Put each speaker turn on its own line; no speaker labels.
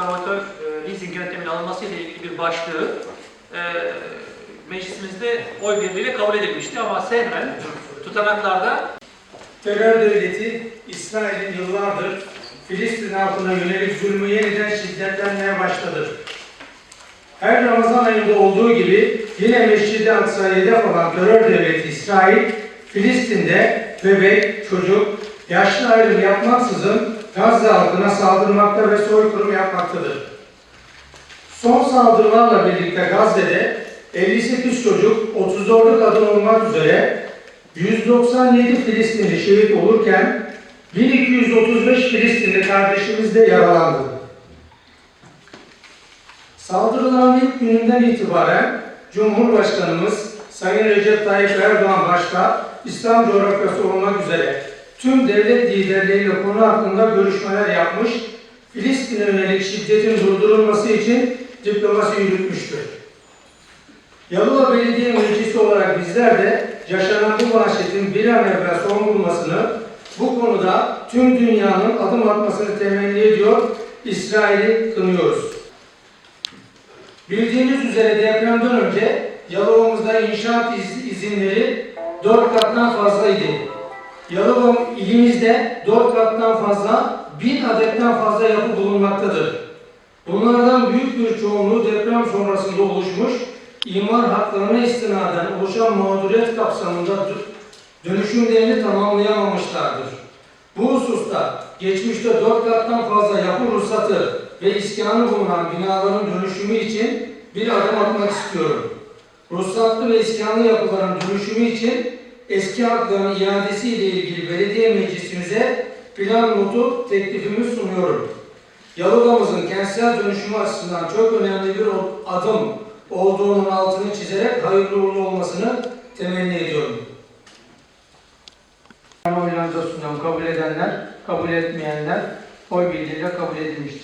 ekskavatör e, leasing yönteminin alınması ile ilgili bir başlığı e, meclisimizde oy birliğiyle kabul edilmişti ama sehven tutanaklarda
Terör devleti İsrail'in yıllardır Filistin halkına yönelik zulmü yeniden şiddetlenmeye başladı. Her Ramazan ayında olduğu gibi yine Mescid-i Aksa'ya hedef olan terör devleti İsrail, Filistin'de bebek, çocuk, yaşlı ayrım yapmaksızın Gazze halkına saldırmakta ve soykırım yapmaktadır. Son saldırılarla birlikte Gazze'de 58 çocuk, 34 kadın olmak üzere 197 Filistinli şehit olurken 1235 Filistinli kardeşimiz de yaralandı. Saldırıların ilk gününden itibaren Cumhurbaşkanımız Sayın Recep Tayyip Erdoğan başta İslam coğrafyası olmak üzere tüm devlet liderleriyle konu hakkında görüşmeler yapmış, Filistin'e yönelik şiddetin durdurulması için diplomasi yürütmüştür. Yalova Belediye Meclisi olarak bizler de yaşanan bu vahşetin bir an evvel son bulmasını, bu konuda tüm dünyanın adım atmasını temenni ediyor, İsrail'i kınıyoruz. Bildiğiniz üzere depremden önce Yalova'mızda inşaat iz- izinleri 4 kattan fazlaydı. Yalova ilimizde 4 kattan fazla, 1000 adetten fazla yapı bulunmaktadır. Bunlardan büyük bir çoğunluğu deprem sonrasında oluşmuş, imar haklarına istinaden oluşan mağduriyet kapsamında dö- dönüşümlerini tamamlayamamışlardır. Bu hususta geçmişte dört kattan fazla yapı ruhsatı ve iskanı bulunan binaların dönüşümü için bir adım atmak istiyorum. Ruhsatlı ve iskanlı yapıların dönüşümü için eski hakların iadesi ile ilgili belediye meclisimize plan notu teklifimi sunuyorum. Yalova'mızın kentsel dönüşümü açısından çok önemli bir adım olduğunun altını çizerek hayırlı uğurlu olmasını temenni ediyorum. Oylarınıza sunuyorum. Kabul edenler, kabul etmeyenler oy birliğiyle kabul edilmiştir.